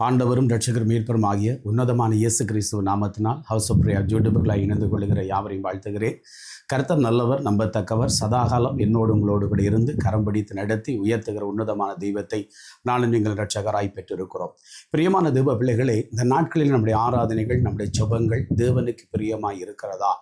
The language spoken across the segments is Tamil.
ஆண்டவரும் ரட்சகரும் மீட்பரும் ஆகிய உன்னதமான இயேசு கிறிஸ்துவ நாமத்தினால் ஹவுஸ் ஆஃப் பிரியா ஜூடிபுகளாக இணைந்து கொள்கிற யாவரையும் வாழ்த்துகிறேன். கர்த்தர் நல்லவர் நம்பத்தக்கவர் சதாகாலம் என்னோடு உங்களோடு கூட இருந்து கரம் பிடித்து நடத்தி உயர்த்துகிற உன்னதமான தெய்வத்தை நானும் நீங்கள் ரட்சகராய் பெற்றிருக்கிறோம். பிரியமான தெய்வ பிள்ளைகளே இந்த நாட்களில் நம்முடைய ஆராதனைகள் நம்முடைய ஜபங்கள் தேவனுக்கு பிரியமாய் இருக்கிறதா?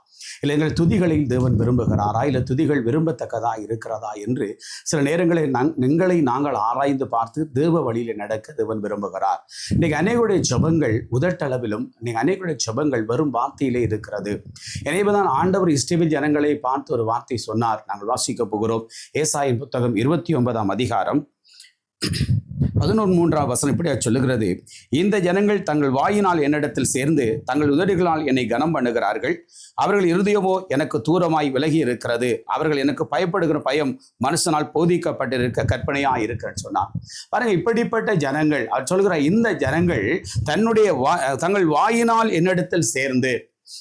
இல்லை எங்கள் துதிகளில் தேவன் விரும்புகிறாரா? இல்லை துதிகள் விரும்பத்தக்கதா இருக்கிறதா என்று சில நேரங்களில் நங் எங்களை நாங்கள் ஆராய்ந்து பார்த்து தேவ வழியில் நடக்க தேவன் விரும்புகிறார். இன்னைக்கு அநேகருடைய ஜெபங்கள் உதட்டளவிலும் இன்னைக்கு அநேகருடைய ஜபங்கள் வரும் வார்த்தையிலே இருக்கிறது. எனவேதான் ஆண்டவர் இஸ்ரேல் ஜனங்களை பார்த்து ஒரு வார்த்தை சொன்னார். நாங்கள் வாசிக்க போகிறோம். ஏசாயின் புத்தகம் இருபத்தி ஒன்பதாம் அதிகாரம். பதினொன்று மூன்றாம் வசனம் இப்படியா சொல்லுகிறது? இந்த ஜனங்கள் தங்கள் வாயினால் என்னிடத்தில் சேர்ந்து தங்கள் உதடுகளால் என்னை கனம் பண்ணுகிறார்கள். அவர்கள் இருதயமோ எனக்கு தூரமாய் விலகி இருக்கிறது. அவர்கள் எனக்கு பயப்படுகிற பயம் மனுஷனால் போதிக்கப்பட்டிருக்க கற்பனையா இருக்கிறேன்னு சொன்னார். பாருங்க இப்படிப்பட்ட ஜனங்கள் அவர் சொல்கிற இந்த ஜனங்கள் தன்னுடைய வா தங்கள் வாயினால் என்னிடத்தில் சேர்ந்து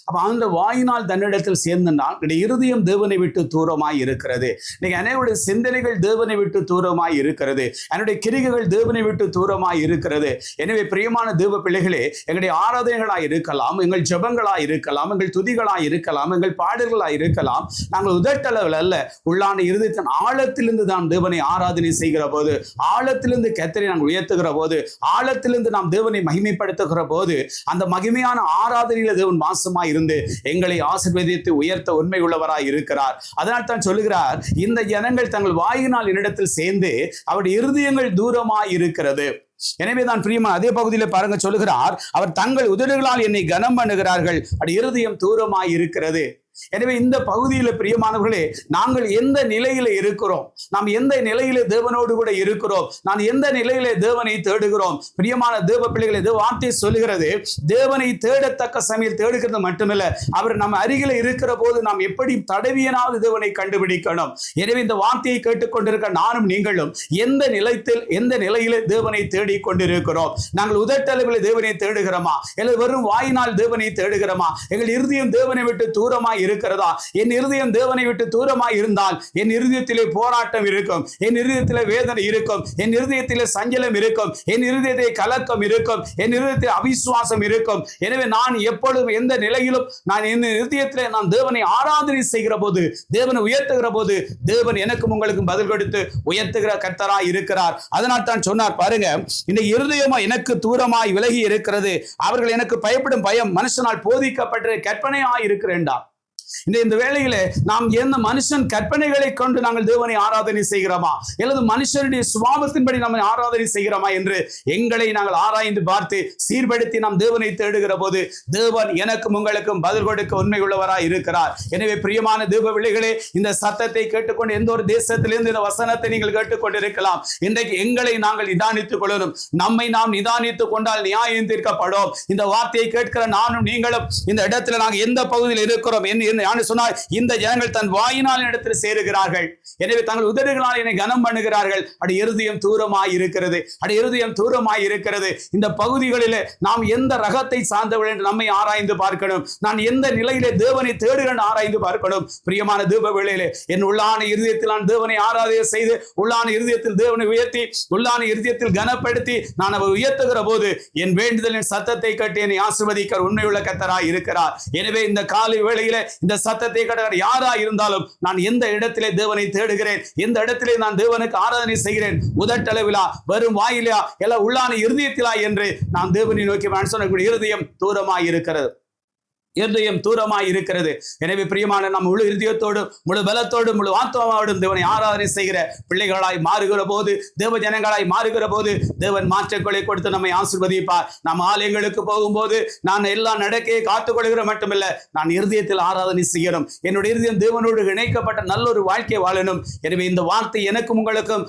அப்ப அந்த வாயினால் தன்னிடத்தில் சேர்ந்தனால் என்னுடைய இருதயம் தேவனை விட்டு தூரமாய் இருக்கிறது. இன்னைக்கு அனைவருடைய சிந்தனைகள் தேவனை விட்டு தூரமாய் இருக்கிறது. என்னுடைய கிரிகைகள் தேவனை விட்டு தூரமாய் இருக்கிறது. எனவே பிரியமான தேவ பிள்ளைகளே எங்களுடைய ஆராதனைகளாய் இருக்கலாம் எங்கள் ஜபங்களாய் இருக்கலாம் எங்கள் துதிகளாய் இருக்கலாம் எங்கள் பாடல்களாய் இருக்கலாம். நாங்கள் உதட்டளவில் அல்ல உள்ளான இருதயத்தின் ஆழத்திலிருந்து தான் தேவனை ஆராதனை செய்கிற போது ஆழத்திலிருந்து கத்தரை நாங்கள் உயர்த்துகிற போது ஆழத்திலிருந்து நாம் தேவனை மகிமைப்படுத்துகிற போது அந்த மகிமையான ஆராதனையில தேவன் வாசமாய் இருந்து எங்களை ஆசிர்வதித்து உயர்த்த உண்மை உள்ளவராய் இருக்கிறார். அதனால் தான் சொல்லுகிறார் இந்த ஜனங்கள் தங்கள் வாயினால் என்னிடத்தில் சேர்ந்து அவருடைய இருதயங்கள் தூரமாய் இருக்கிறது. எனவே தான் பிரியமா அதே பகுதியில் பாருங்க சொல்லுகிறார் அவர் தங்கள் உதடுகளால் என்னை கனம் பண்ணுகிறார்கள் அப்படி இருதயம் தூரமாய் இருக்கிறது. எனவே இந்த பகுதியில் பிரியமானவர்களே நாங்கள் எந்த நிலையில இருக்கிறோம்? நாம் எந்த நிலையில தேவனோடு கூட இருக்கிறோம்? நான் எந்த நிலையில தேவனை தேடுகிறோம்? பிரியமான தேவ பிள்ளைகளை தேவ வார்த்தை சொல்லுகிறது தேவனை தேடத்தக்க சமையல் தேடுகிறது மட்டுமல்ல அவர் நம்ம அருகில இருக்கிற போது நாம் எப்படி தடவியனாவது தேவனை கண்டுபிடிக்கணும்? எனவே இந்த வார்த்தையை கேட்டுக்கொண்டிருக்க நானும் நீங்களும் எந்த நிலத்தில் எந்த நிலையில தேவனை தேடிக் கொண்டிருக்கிறோம்? நாங்கள் உதட்டளவில் தேவனை தேடுகிறோமா? அல்லது வெறும் வாயினால் தேவனை தேடுகிறோமா? எங்கள் இறுதியும் தேவனை விட்டு தூரமா இரு இருக்கிறதா? என் இருதயம் தேவனை விட்டு தூரமாய் இருந்தால் என் இருதயத்திலே போராட்டம் இருக்கும் என் இருதயத்திலே வேதனை இருக்கும் என் இருதயத்திலே சஞ்சலம் இருக்கும் என் இருதயத்திலே கலக்கம் இருக்கும் என் இருதயத்தில் அவிசுவாசம் இருக்கும். எனவே நான் எப்பொழுதும் எந்த நிலையிலும் நான் என் இருதயத்திலே நான் தேவனை ஆராதனை செய்கிற போது தேவனை உயர்த்துகிற போது தேவன் எனக்கும் உங்களுக்கும் பதில் கொடுத்து உயர்த்துகிற கர்த்தராய் இருக்கிறார். அதனால் தான் சொன்னார் பாருங்க இந்த இருதயமா எனக்கு தூரமாய் விலகி இருக்கிறது அவர்கள் எனக்கு பயப்படும் பயம் மனுஷனால் போதிக்கப்பட்டு கற்பனையாய் இருக்கிறேன்டா. இந்த இந்த வேளையில நாம் எந்த மனுஷன் கற்பனைகளை கொண்டு நாங்கள் தேவனை ஆராதனை செய்கிறோமா? அல்லது மனுஷனுடைய சுவாபத்தின்படி நம்ம ஆராதனை செய்கிறோமா என்று எங்களை நாங்கள் ஆராய்ந்து பார்த்து சீர்படுத்தி நாம் தேவனை தேடுகிற போது தேவன் எனக்கும் உங்களுக்கும் பதில் கொடுக்க உண்மை உள்ளவராய் இருக்கிறார். எனவே பிரியமான தேவ பிள்ளைகளே இந்த சத்தத்தை கேட்டுக்கொண்டு எந்த ஒரு தேசத்திலிருந்து இந்த வசனத்தை நீங்கள் கேட்டுக்கொண்டிருக்கலாம். இன்றைக்கு எங்களை நாங்கள் நிதானித்துக் கொள்ளணும். நம்மை நாம் நிதானித்துக் கொண்டால் நியாயம் தீர்க்கப்படும். இந்த வார்த்தையை கேட்கிற நானும் நீங்களும் இந்த இடத்துல நாங்கள் எந்த பகுதியில் இருக்கிறோம் என்ன யான்னு சொன்னார் இந்த ஜனங்கள் தன் வாயினால் இடத்தில் சேருகிறார்கள். எனவே தங்கள் உதடுகளால் என்னை கனம் பண்ணுகிறார்கள். அடி இருதயம் தூரமாய் இருக்கிறது. அடி இருதயம் தூரமாய் இருக்கிறது. இந்த பகுதிகளில் நாம் எந்த ரகத்தை சார்ந்தவள் என்று நம்மை ஆராய்ந்து பார்க்கணும். நான் எந்த நிலையிலே தேவனை தேடுகிறேன் ஆராய்ந்து பார்க்கணும். பிரியமான தீப வேளையிலே என் உள்ளான இருதயத்தில் நான் தேவனை ஆராதனை செய்து உள்ளான இருதயத்தில் தேவனை உயர்த்தி உள்ளான இருதயத்தில் கனப்படுத்தி நான் அவர் உயர்த்துகிற போது என் வேண்டுதலின் சத்தத்தை கட்டி என்னை ஆசிர்வதிக்கிற உண்மையுள்ள கத்தராய் இருக்கிறார். எனவே இந்த காலை வேளையில இந்த சத்தத்தை கடகர் யாரா இருந்தாலும் நான் எந்த இடத்திலே தேவனை தேடுகிறேன்? எந்த இடத்திலே நான் தேவனுக்கு ஆராதனை செய்கிறேன்? உதட்டளவிலா? வரும் வாயிலா? எல்லாம் உள்ளான இருதயத்திலா? என்று நான் தேவனை நோக்கி நான் சொல்லக்கூடிய இருதயம் தூரமாய் இருக்கிறது இருதயம் தூரமாய் இருக்கிறது. எனவே பிரியமான நம்ம முழு இருதயத்தோடும் முழு பலத்தோடும் முழு ஆத்மாவோடும் தேவனை ஆராதனை செய்கிற பிள்ளைகளாய் மாறுகிற போது தேவ ஜனங்களாய் மாறுகிற போது தேவன் மாற்றங்களை கொடுத்து நம்மை ஆசிர்வதிப்பார். நாம் ஆலயங்களுக்கு போகும்போது நான் எல்லாம் நடக்கையை காத்துக்கொள்கிற மட்டுமல்ல நான் இருதயத்தில் ஆராதனை செய்யணும். என்னுடைய இருதயம் தேவனோடு இணைக்கப்பட்ட நல்ல ஒரு வாழ்க்கை வாழணும். எனவே இந்த வார்த்தை எனக்கும் உங்களுக்கும்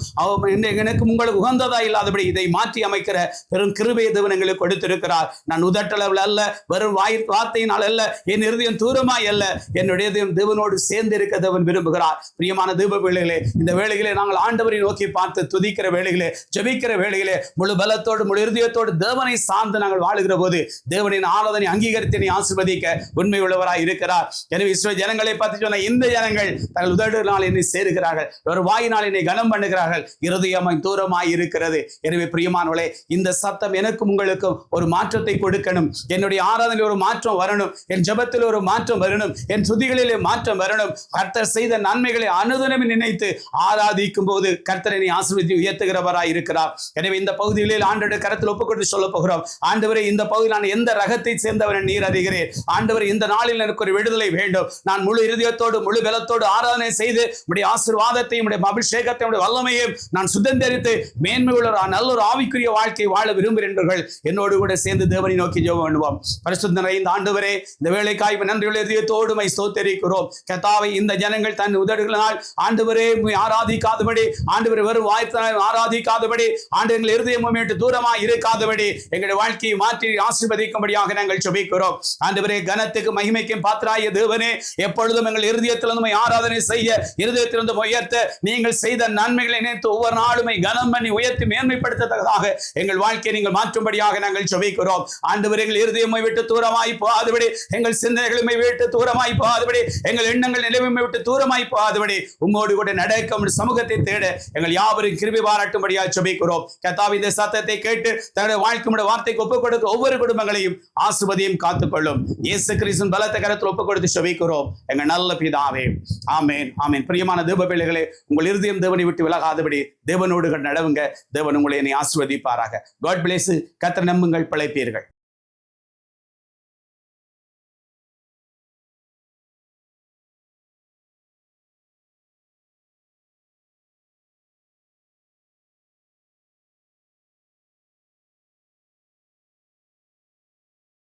எனக்கும் உங்களுக்கு உகந்ததா இல்லாதபடி இதை மாற்றி அமைக்கிற பெரும் கிருபை தேவன் எங்களுக்கு கொடுத்திருக்கிறார். நான் உதட்டளவில் அல்ல வெறும் வாய் வார்த்தையினால் அல்ல. என் இருதயம் தூரமாய் அல்ல. என்னுடைய இதயம் தேவனோடு சேர்ந்து இருக்க தேவன் விரும்புகிறார். பிரியமான தீப வேளைகளே இந்த வேளைகளே நாங்கள் ஆண்டவரை நோக்கி பார்த்து துதிக்கிற வேளைகளே ஜெபிக்கிற வேளைகளே முழு பலத்தோடு முழு இருதயத்தோடு தேவனை சார்ந்து நாங்கள் வாழுகிற போது தேவனின் ஆராதனை அங்கீகரித்தினை ஆசிர்வதிக்க உண்மை உள்ளவராய் இருக்கிறார். எனவே இஸ்ரோ ஜனங்களை பார்த்து சொன்ன இந்த ஜனங்கள் தங்கள் உதடுனால் என்னை சேருகிறார்கள். ஒரு வாயினால் என்னை கனம் பண்ணுகிறார்கள். இருதயமாய் தூரமாய் இருக்கிறது. எனவே பிரியமானவளே இந்த சத்தம் எனக்கும் உங்களுக்கும் ஒரு மாற்றத்தை கொடுக்கணும். என்னுடைய ஆராதனை ஒரு மாற்றம் வரணும். என் ஜெபத்தில் ஒரு மாற்றம் வரணும். என் சுதிகளிலே மாற்றம் வரணும். கர்த்தர் செய்த நன்மைகளை அனுதினம் நினைத்து ஆராதிக்கும் போது கர்த்தரனை ஆசிர்வதி உயர்த்துகிறவராய் இருக்கிறார். எனவே இந்த பகுதிகளில் ஆண்டோட கரத்தில் ஒப்புக்கொண்டு சொல்ல போகிறோம். ஆண்டவரே இந்த பகுதியில் நான் எந்த ரகத்தை சேர்ந்தவரை நீர் அறிகிறேன் ஆண்டவர் இந்த நாளில் எனக்கு ஒரு விடுதலை வேண்டும். நான் முழு இருதயத்தோடு முழு பலத்தோடு ஆராதனை செய்து உடைய ஆசீர்வாதத்தையும் உடைய அபிஷேகத்தையும் உடைய வல்லமையும் நான் சுதந்திரித்து மேன்மை உள்ள ஒரு நல்ல ஒரு ஆவிக்குரிய வாழ்க்கை வாழ விரும்புகிறேன் என்னோடு கூட சேர்ந்து தேவனை நோக்கி ஜோபம் பண்ணுவோம். பரிசுத்தனை இந்த ஆண்டவரே இந்த வேலைக்காய் நன்றியுள்ள இதயத்தோடு ஸ்தோத்தரிக்கிறோம். கத்தாவை இந்த ஜனங்கள் தன் உதடுகளினால் ஆண்டவரே ஆராதிக்காதபடி ஆண்டவர் வெறும் வாய்த்தால் ஆராதிக்காதபடி ஆண்டு எங்கள் இருதயமும் விட்டு தூரமாய் இருக்காதபடி எங்களுடைய வாழ்க்கையை மாற்றி ஆசீர்வதிக்கும்படியாக நாங்கள் ஜெபிக்கிறோம். ஆண்டவரே கனத்துக்கு மகிமைக்கும் பாத்திராய தேவனே எப்பொழுதும் எங்கள் இருதயத்திலிருந்து ஆராதனை செய்ய இருதயத்திலிருந்து உயர்த்த நீங்கள் செய்த நன்மைகளை நினைத்து ஒவ்வொரு நாளுமை கனம் பண்ணி உயர்த்தி மேன்மைப்படுத்தத்தக்கதாக எங்கள் வாழ்க்கையை நீங்கள் மாற்றும்படியாக நாங்கள் ஜெபிக்கிறோம். ஆண்டவர் எங்கள் இருதயமை விட்டு தூரமாய் போகாதபடி எங்கள் சிந்தனைகளுமை விட்டு தூரமாய் போகாதபடி எங்கள் எண்ணங்கள் நிலைமை விட்டு தூரமாய் போகாதபடி உம்மோடு கூட நடக்க சமூகத்தை தேட எங்கள் யாவரும் கிருபி பாராட்டும்படியாக ஜெபிக்கிறோம். கத்தாவி இந்த சத்தத்தை கேட்டு தன்னுடைய வாழ்க்கையுடைய வார்த்தைக்கு ஒப்புக் கொடுக்க ஒவ்வொரு குடும்பங்களையும் ஆசுபதியும் காத்துக்கொள்ளும். இயேசு கிறிஸ்துவின் பலத்த கரத்தில் ஒப்புக் கொடுத்து ஜெபிக்கிறோம். எங்கள் நல்ல பிதாவே ஆமேன் ஆமேன். பிரியமான தேவ பிள்ளைகளே உங்கள் இருதயம் தேவனை விட்டு விலகாதபடி தேவனோடு நடவுங்க. தேவன் உங்களை என்னை ஆசிர்வதிப்பாராக. காட் பிளேஸ் கத்த நம்புங்கள் பிழைப்பீர்கள்.